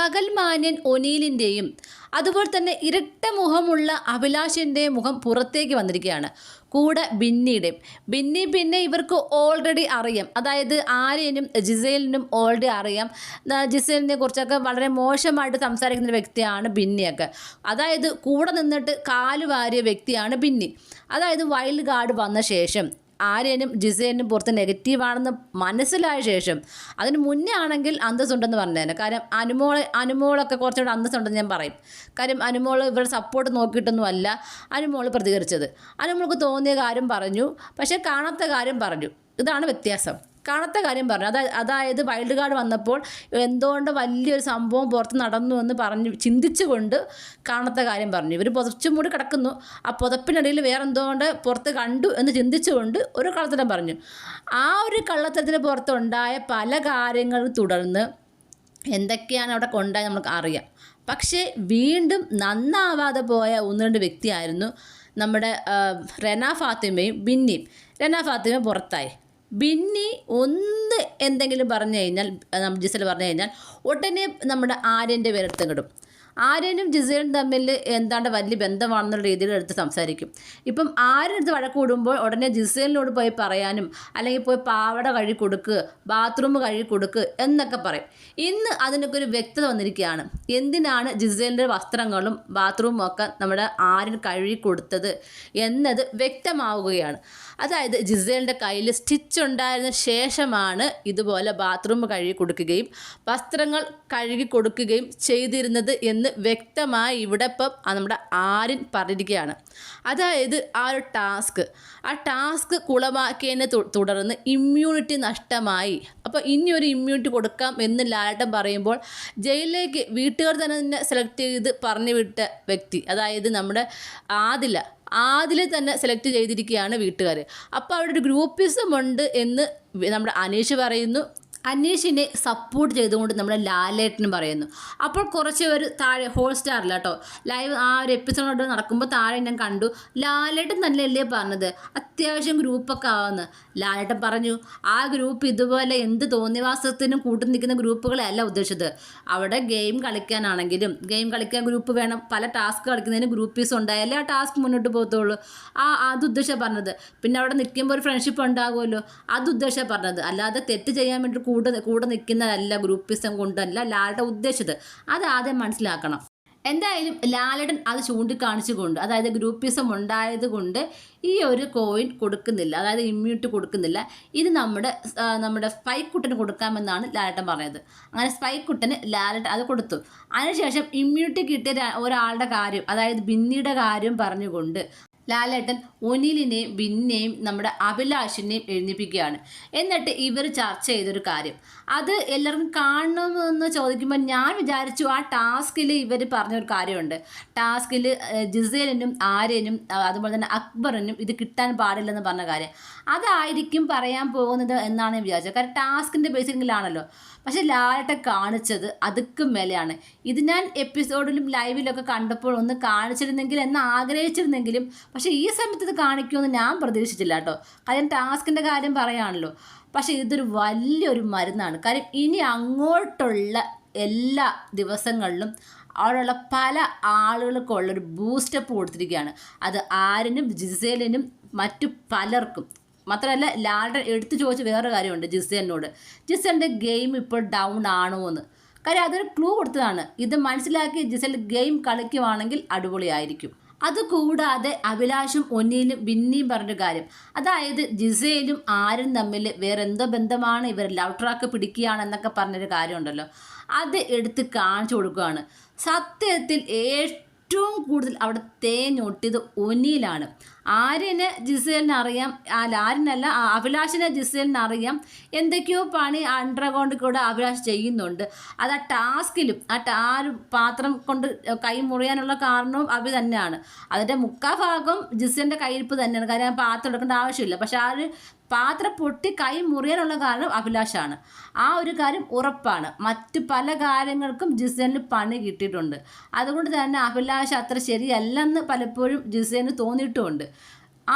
പകൽമാന്യൻ ഒനീലിന്റെയും അതുപോലെ തന്നെ ഇരട്ട മുഖമുള്ള അഭിലാഷിന്റെ മുഖം പുറത്തേക്ക് വന്നിരിക്കുകയാണ്. കൂടെ ബിന്നിയുടെയും. ബിന്നി പിന്നെ ഇവർക്ക് ഓൾറെഡി അറിയാം. അതായത് ആര്യനും ജിസേലിനും ഓൾറെഡി അറിയാം. ജിസേലിനെ കുറിച്ചൊക്കെ വളരെ മോശമായിട്ട് സംസാരിക്കുന്ന ഒരു വ്യക്തിയാണ് ബിന്നിയൊക്കെ. അതായത് കൂടെ നിന്നിട്ട് കാലുവാരിയ വ്യക്തിയാണ് ബിന്നി. അതായത് വൈൽഡ് ഗാർഡ് വന്ന ശേഷം. ആര്യനും ജിസേനും പുറത്ത് നെഗറ്റീവാണെന്ന് മനസ്സിലായ ശേഷം അതിന് മുന്നേ ആണെങ്കിൽ അന്തസ്സുണ്ടെന്ന് പറഞ്ഞേനെ. കാര്യം അനുമോളെ അനുമോളൊക്കെ കുറച്ചുകൂടെ അന്തസ്സുണ്ടെന്ന് ഞാൻ പറയും. കാര്യം അനുമോൾ ഇവരുടെ സപ്പോർട്ട് നോക്കിയിട്ടൊന്നും അല്ല അനുമോൾ പ്രതികരിച്ചത്. അനുമോൾക്ക് തോന്നിയ കാര്യം പറഞ്ഞു പക്ഷേ കാണാത്ത കാര്യം പറഞ്ഞു. ഇതാണ് വ്യത്യാസം. കാണാത്ത കാര്യം പറഞ്ഞു. അതായത് അതായത് വൈൽഡ് കാർഡ് വന്നപ്പോൾ എന്തുകൊണ്ട് വലിയൊരു സംഭവം പുറത്ത് നടന്നു എന്ന് പറഞ്ഞ് ചിന്തിച്ചുകൊണ്ട് കാണാത്ത കാര്യം പറഞ്ഞു. ഇവർ പുതച്ചും മൂടി കിടക്കുന്നു. ആ പുതപ്പിനിടയിൽ വേറെ എന്തുകൊണ്ട് പുറത്ത് കണ്ടു എന്ന് ചിന്തിച്ചുകൊണ്ട് ഒരു കള്ളത്തരം പറഞ്ഞു. ആ ഒരു കള്ളത്തരത്തിന് പുറത്തുണ്ടായ പല കാര്യങ്ങൾ തുടർന്ന് എന്തൊക്കെയാണ് അവിടെ കൊണ്ടായി നമുക്ക് അറിയാം. പക്ഷേ വീണ്ടും നന്നാവാതെ പോയ ഒന്ന് രണ്ട് വ്യക്തിയായിരുന്നു നമ്മുടെ റെന ഫാത്തിമയും ബിന്നിയും. റെന ഫാത്തിമ പുറത്തായി. ബിന്നി ഒന്ന് എന്തെങ്കിലും പറഞ്ഞു കഴിഞ്ഞാൽ ജിസൽ പറഞ്ഞു കഴിഞ്ഞാൽ ഉടനെ നമ്മുടെ ആര്യന്റെ പേരെടുത്തും കിടും ആര്യനും ജിസേലും തമ്മിൽ എന്താണ്ട് വലിയ ബന്ധമാണെന്നുള്ള രീതിയിൽ എടുത്ത് സംസാരിക്കും. ഇപ്പം ആര്യടുത്ത് വഴക്ക് കൂടുമ്പോൾ ഉടനെ ജിസേലിനോട് പോയി പറയാനും അല്ലെങ്കിൽ പോയി പാവട കഴുകി കൊടുക്ക് ബാത്റൂം കഴുകി കൊടുക്ക് എന്നൊക്കെ പറയും. ഇന്ന് അതിനൊക്കെ ഒരു വ്യക്തത വന്നിരിക്കുകയാണ്. എന്തിനാണ് ജിസേലിന്റെ വസ്ത്രങ്ങളും ബാത്റൂമും ഒക്കെ നമ്മുടെ ആര്യൻ കഴുകി കൊടുത്തത് എന്നത് വ്യക്തമാവുകയാണ്. അതായത് ജിസേലിന്റെ കയ്യിൽ സ്റ്റിച്ച് ഉണ്ടായിരുന്ന ശേഷമാണ് ഇതുപോലെ ബാത്റൂം കഴുകി കൊടുക്കുകയും വസ്ത്രങ്ങൾ കഴുകി കൊടുക്കുകയും ചെയ്തിരുന്നത് എന്ന് വ്യക്തമായി ഇവിടെ ഇപ്പം നമ്മുടെ ആര്യൻ പറഞ്ഞിരിക്കുകയാണ്. അതായത് ആ ഒരു ടാസ്ക് ആ ടാസ്ക് കുളമാക്കിയതിനെ തുടർന്ന് ഇമ്മ്യൂണിറ്റി നഷ്ടമായി. അപ്പോൾ ഇനി ഒരു ഇമ്മ്യൂണിറ്റി കൊടുക്കാം എന്ന് ലാലട്ടൻ പറയുമ്പോൾ ജയിലിലേക്ക് വീട്ടുകാർ തന്നെ തന്നെ സെലക്ട് ചെയ്ത് പറഞ്ഞു വിട്ട വ്യക്തി അതായത് നമ്മുടെ ആദില ആദിലെ തന്നെ സെലക്ട് ചെയ്തിരിക്കുകയാണ് വീട്ടുകാർ അപ്പോൾ അവിടെ ഒരു ഗ്രൂപ്പിസം ഉണ്ട് എന്ന് നമ്മുടെ അനീഷ് പറയുന്നു. അനീഷിനെ സപ്പോർട്ട് ചെയ്തുകൊണ്ട് നമ്മുടെ ലാലേട്ടനും പറയുന്നു. അപ്പോൾ കുറച്ച് പേര് താഴെ ഹോൾ സ്റ്റാറില്ല കേട്ടോ. ലൈവ് ആ ഒരു എപ്പിസോഡ് നടക്കുമ്പോൾ താഴെ ഞാൻ കണ്ടു. ലാലേട്ടൻ തന്നെയല്ലേ പറഞ്ഞത്? അത്യാവശ്യം ഗ്രൂപ്പൊക്കെ ആവുന്നു. ലാലേട്ടൻ പറഞ്ഞു ആ ഗ്രൂപ്പ് ഇതുപോലെ എന്ത് തോന്നിവാസത്തിനും കൂട്ടു നിൽക്കുന്ന ഗ്രൂപ്പുകളെയല്ല ഉദ്ദേശിച്ചത്. അവിടെ ഗെയിം കളിക്കാനാണെങ്കിലും ഗെയിം കളിക്കാൻ ഗ്രൂപ്പ് വേണം. പല ടാസ്ക് കളിക്കുന്നതിന് ഗ്രൂപ്പീസ് ഉണ്ടായാലേ ആ ടാസ്ക് മുന്നോട്ട് പോകത്തുള്ളൂ. ആ അത് ഉദ്ദേശം പറഞ്ഞത്. പിന്നെ അവിടെ നിൽക്കുമ്പോൾ ഒരു ഫ്രണ്ട്ഷിപ്പ് ഉണ്ടാകുമല്ലോ. അത് ഉദ്ദേശം പറഞ്ഞത്. അല്ലാതെ തെറ്റ് ചെയ്യാൻ വേണ്ടി കൂടെ കൂടെ നിൽക്കുന്നതല്ല ഗ്രൂപ്പിസം കൊണ്ടല്ല ലാലയുടെ ഉദ്ദേശിച്ചത്. അത് ആദ്യം മനസ്സിലാക്കണം. എന്തായാലും ലാലടൻ അത് ചൂണ്ടിക്കാണിച്ചുകൊണ്ട് അതായത് ഗ്രൂപ്പിസം ഉണ്ടായത് കൊണ്ട് ഈ ഒരു കോയിൻ കൊടുക്കുന്നില്ല. അതായത് ഇമ്മ്യൂണിറ്റി കൊടുക്കുന്നില്ല. ഇത് നമ്മുടെ നമ്മുടെ നമ്മുടെ സ്പൈക്കുട്ടന് കൊടുക്കാമെന്നാണ് ലാലട്ടൻ പറഞ്ഞത് അങ്ങനെ സ്പൈക്കുട്ടന് ലാലട്ടൻ അത് കൊടുത്തു. അതിനുശേഷം ഇമ്മ്യൂണിറ്റി കിട്ടിയ ഒരാളുടെ കാര്യം അതായത് ബിന്നിയുടെ കാര്യം പറഞ്ഞുകൊണ്ട് ലാലേട്ടൻ ഒനിലിനെയും വിന്നെയും നമ്മുടെ അഭിലാഷിനെയും എഴുന്നേപ്പിക്കുകയാണ്. എന്നിട്ട് ഇവർ ചർച്ച ചെയ്തൊരു കാര്യം. അത് എല്ലാവർക്കും കാണണമെന്ന് ചോദിക്കുമ്പോൾ ഞാൻ വിചാരിച്ചു ആ ടാസ്കിൽ ഇവർ പറഞ്ഞൊരു കാര്യമുണ്ട്. ടാസ്കിൽ ജിസേലിനും ആര്യനും അതുപോലെ തന്നെ അക്ബറിനും ഇത് കിട്ടാൻ പാടില്ലെന്ന് പറഞ്ഞ കാര്യം. അതായിരിക്കും പറയാൻ പോകുന്നത് എന്നാണ് ഞാൻ വിചാരിച്ചത്. കാരണം ടാസ്കിന്റെ ബേസിക്കിലാണല്ലോ. പക്ഷെ ലാലട്ടെ കാണിച്ചത് അതുക്കും മേലെയാണ്. ഇത് ഞാൻ എപ്പിസോഡിലും ലൈവിലൊക്കെ കണ്ടപ്പോൾ ഒന്ന് കാണിച്ചിരുന്നെങ്കിൽ എന്ന് ആഗ്രഹിച്ചിരുന്നെങ്കിലും പക്ഷേ ഈ സമയത്ത് ഇത് കാണിക്കുമെന്ന് ഞാൻ പ്രതീക്ഷിച്ചില്ല കേട്ടോ. കാര്യം ടാസ്കിന്റെ കാര്യം പറയാണല്ലോ. പക്ഷേ ഇതൊരു വലിയൊരു മരുന്നാണ്. കാര്യം ഇനി അങ്ങോട്ടുള്ള എല്ലാ ദിവസങ്ങളിലും അവിടെയുള്ള പല ആളുകൾക്കുള്ളൊരു ബൂസ്റ്റപ്പ് കൊടുത്തിരിക്കുകയാണ്. അത് ആരിനും ജിസേലിനും മറ്റു പലർക്കും മാത്രമല്ല ലാൽഡൻ എടുത്തു ചോദിച്ച വേറൊരു കാര്യമുണ്ട് ജിസേനോട് ജിസേന്റെ ഗെയിം ഇപ്പോൾ ഡൗൺ ആണോ എന്ന് കാര്യം അതൊരു ക്ലൂ കൊടുത്തതാണ്. ഇത് മനസ്സിലാക്കി ജിസൽ ഗെയിം കളിക്കുവാണെങ്കിൽ അടിപൊളിയായിരിക്കും. അതുകൂടാതെ അഭിലാഷും ഒന്നിയിലും ബിന്നിയും പറഞ്ഞൊരു കാര്യം. അതായത് ജിസയിലും ആരും തമ്മിൽ വേറെ എന്തോ ബന്ധമാണ് ഇവർ ലവ് ട്രാക്ക് പിടിക്കുകയാണെന്നൊക്കെ പറഞ്ഞൊരു കാര്യമുണ്ടല്ലോ. അത് എടുത്ത് കാണിച്ചു കൊടുക്കുകയാണ്. സത്യത്തിൽ ഏറ്റവും കൂടുതൽ അവിടെ തേഞ്ഞൊട്ടിയത് ഒനിയിലാണ്. ആര്യന് ജിസേലിന് അറിയാം അല്ല ആര്യനല്ല അഭിലാഷിനെ ജിസേലിന് അറിയാം. എന്തൊക്കെയോ പണി അണ്ടർഗ്രൗണ്ടിൽ കൂടെ അഭിലാഷ് ചെയ്യുന്നുണ്ട്. അത് ആ ടാസ്കിലും ആ ടാ പാത്രം കൊണ്ട് കൈ മുറിയാനുള്ള കാരണവും അഭി തന്നെയാണ്. അതിന്റെ മുക്കാഭാഗം ജിസേലിന്റെ കയ്യിരിപ്പ് തന്നെയാണ്. കാര്യം പാത്രം എടുക്കേണ്ട ആവശ്യമില്ല. പക്ഷെ ആ ഒരു പാത്രം പൊട്ടി കൈ മുറിയാനുള്ള കാരണം അഭിലാഷാണ്. ആ ഒരു കാര്യം ഉറപ്പാണ്. മറ്റ് പല കാര്യങ്ങൾക്കും ജിസേലിന് പണി കിട്ടിയിട്ടുണ്ട്. അതുകൊണ്ട് തന്നെ അഭിലാഷ് അത്ര ശരിയല്ലെന്ന് പലപ്പോഴും ജിസേന് തോന്നിയിട്ടുമുണ്ട്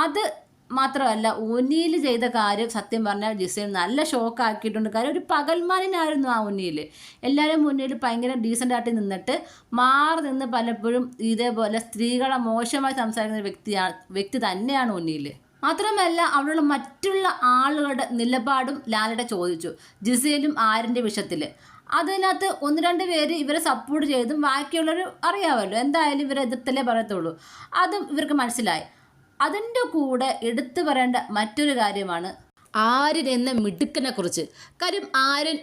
അത് മാത്രമല്ല ഉന്നിയിൽ ചെയ്ത കാര്യം സത്യം പറഞ്ഞാൽ ജിസേൽ നല്ല ഷോക്ക് ആക്കിയിട്ടുണ്ട് കാര്യം ഒരു പകൽമാനായിരുന്നു ആ ഉന്നിയിൽ എല്ലാവരും മുന്നിൽ ഭയങ്കര ഡീസന്റ് ആയിട്ട് നിന്നിട്ട് മാറി നിന്ന് പലപ്പോഴും ഇതേപോലെ സ്ത്രീകളെ മോശമായി സംസാരിക്കുന്ന വ്യക്തിയാണ് വ്യക്തി തന്നെയാണ് ഒന്നിയിൽ മാത്രമല്ല അവിടെയുള്ള മറ്റുള്ള ആളുകളുടെ നിലപാടും ലാലയുടെ ചോദിച്ചു. ജിസയിലും ആരിന്റെ വിഷയത്തിൽ അതിനകത്ത് ഒന്ന് രണ്ട് പേര് ഇവരെ സപ്പോർട്ട് ചെയ്തും ബാക്കിയുള്ളവർ അറിയാമല്ലോ. എന്തായാലും ഇവരെ എതിർത്തല്ലേ പറയത്തുള്ളൂ. അതും ഇവർക്ക് മനസ്സിലായി. അതിന്റെ കൂടെ എടുത്തു പറയേണ്ട മറ്റൊരു കാര്യമാണ് ആര്യൻ എന്ന മിടുക്കനെ കുറിച്ച്. കാര്യം ആര്യൻ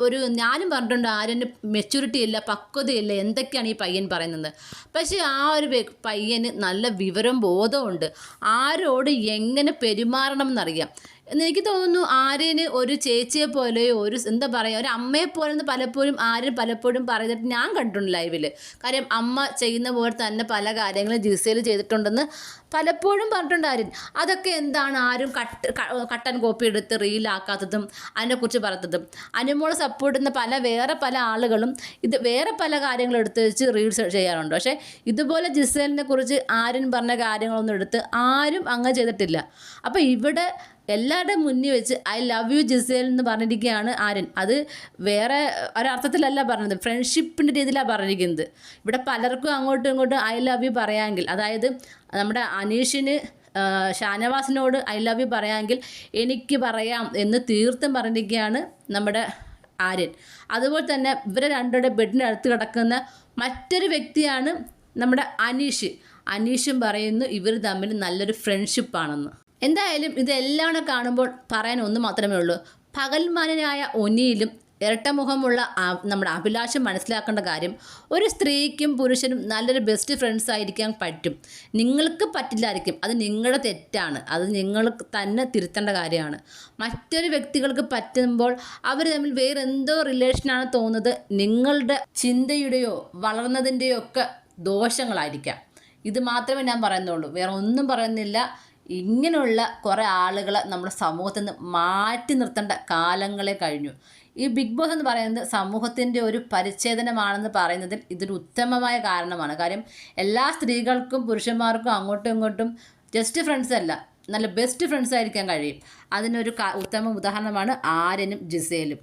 ഒരു ഞാനും പറഞ്ഞിട്ടുണ്ട് ആര്യന് മെച്യൂരിറ്റി ഇല്ല പക്വതയില്ല എന്തൊക്കെയാണ് ഈ പയ്യൻ പറയുന്നത്. പക്ഷേ ആ ഒരു പയ്യന് നല്ല വിവരം ബോധമുണ്ട്. ആരോട് എങ്ങനെ പെരുമാറണം എന്നറിയാം. എന്ന് എനിക്ക് തോന്നുന്നു ആര്യന് ഒരു ചേച്ചിയെ പോലെയോ ഒരു എന്താ പറയുക ഒരു അമ്മയെ പോലെ എന്ന് പലപ്പോഴും ആര്യൻ പലപ്പോഴും പറയുന്നിട്ട് ഞാൻ കണ്ടിട്ടുണ്ട് ലൈവിൽ കാര്യം അമ്മ ചെയ്യുന്ന പോലെ തന്നെ പല കാര്യങ്ങളും ജിസയിൽ ചെയ്തിട്ടുണ്ടെന്ന് പലപ്പോഴും പറഞ്ഞിട്ടുണ്ട് ആര്യൻ. അതൊക്കെ എന്താണ് ആരും കട്ട് കട്ടൻ കോപ്പി എടുത്ത് റീലാക്കാത്തതും അതിനെക്കുറിച്ച് പറഞ്ഞതും. അനുമോളെ സപ്പോർട്ട് ചെയ്യുന്ന പല വേറെ പല ആളുകളും ഇത് വേറെ പല കാര്യങ്ങളും എടുത്ത് വെച്ച് റീൽസ് ചെയ്യാറുണ്ട്. പക്ഷേ ഇതുപോലെ ജിസേലിനെ കുറിച്ച് ആര്യൻ പറഞ്ഞ കാര്യങ്ങളൊന്നും എടുത്ത് ആരും അങ്ങ് ചെയ്തിട്ടില്ല. അപ്പോൾ ഇവിടെ എല്ലാവരുടെ മുന്നിൽ വെച്ച് ഐ ലവ് യു ജിസേൽ എന്ന് പറഞ്ഞിരിക്കുകയാണ് ആര്യൻ. അത് വേറെ ഒരർത്ഥത്തിലല്ല പറഞ്ഞത്. ഫ്രണ്ട്ഷിപ്പിന്റെ രീതിയിലാണ് പറഞ്ഞിരിക്കുന്നത്. ഇവിടെ പലർക്കും അങ്ങോട്ടും ഇങ്ങോട്ടും ഐ ലവ് യു പറയാമെങ്കിൽ അതായത് നമ്മുടെ അനീഷിന് ഷാനവാസിനോട് ഐ ലവ് യു പറയാമെങ്കിൽ എനിക്ക് പറയാം എന്ന് തീർത്തും പറഞ്ഞിരിക്കുകയാണ് നമ്മുടെ ആര്യൻ. അതുപോലെ തന്നെ ഇവരെ രണ്ടുപേരുടെ ബെഡിന്റെ അടുത്ത് കിടക്കുന്ന മറ്റൊരു വ്യക്തിയാണ് നമ്മുടെ അനീഷ്. അനീഷും പറയുന്നു ഇവർ തമ്മിൽ നല്ലൊരു ഫ്രണ്ട്ഷിപ്പാണെന്ന് എന്തായാലും ഇതെല്ലാം കാണുമ്പോൾ പറയാൻ ഒന്ന് മാത്രമേ ഉള്ളൂ. പകൽമാനായ ഒനിയിലും ഇരട്ടമുഖമുള്ള നമ്മുടെ അഭിലാഷം മനസ്സിലാക്കേണ്ട കാര്യം ഒരു സ്ത്രീക്കും പുരുഷനും നല്ലൊരു ബെസ്റ്റ് ഫ്രണ്ട്സ് ആയിരിക്കാൻ പറ്റും. നിങ്ങൾക്ക് പറ്റില്ലായിരിക്കും. അത് നിങ്ങളുടെ തെറ്റാണ്. അത് നിങ്ങൾ തന്നെ തിരുത്തേണ്ട കാര്യമാണ്. മറ്റൊരു വ്യക്തികൾക്ക് പറ്റുമ്പോൾ അവർ തമ്മിൽ വേറെ എന്തോ റിലേഷനാണ് തോന്നുന്നത്. നിങ്ങളുടെ ചിന്തയുടെയോ വളർന്നതിന്റെയോ ഒക്കെ ദോഷങ്ങളായിരിക്കാം. ഇത് മാത്രമേ ഞാൻ പറയുന്നുള്ളൂ. വേറെ ഒന്നും പറയുന്നില്ല. ഇങ്ങനെയുള്ള കുറേ ആളുകളെ നമ്മുടെ സമൂഹത്തിൽ നിന്ന് മാറ്റി നിർത്തേണ്ട കാലങ്ങളെ കഴിഞ്ഞു. ഈ ബിഗ് ബോസ് എന്ന് പറയുന്നത് സമൂഹത്തിന്റെ ഒരു പരിച്ഛേദനമാണെന്ന് പറയുന്നതിൽ ഇതൊരു ഉത്തമമായ കാരണമാണ്. കാര്യം എല്ലാ സ്ത്രീകൾക്കും പുരുഷന്മാർക്കും അങ്ങോട്ടും ഇങ്ങോട്ടും ജസ്റ്റ് ഫ്രണ്ട്സ് അല്ല നല്ല ബെസ്റ്റ് ഫ്രണ്ട്സ് ആയിരിക്കാൻ കഴിയും. അതിനൊരു ഉത്തമ ഉദാഹരണമാണ് ആര്യനും ജിസേലും.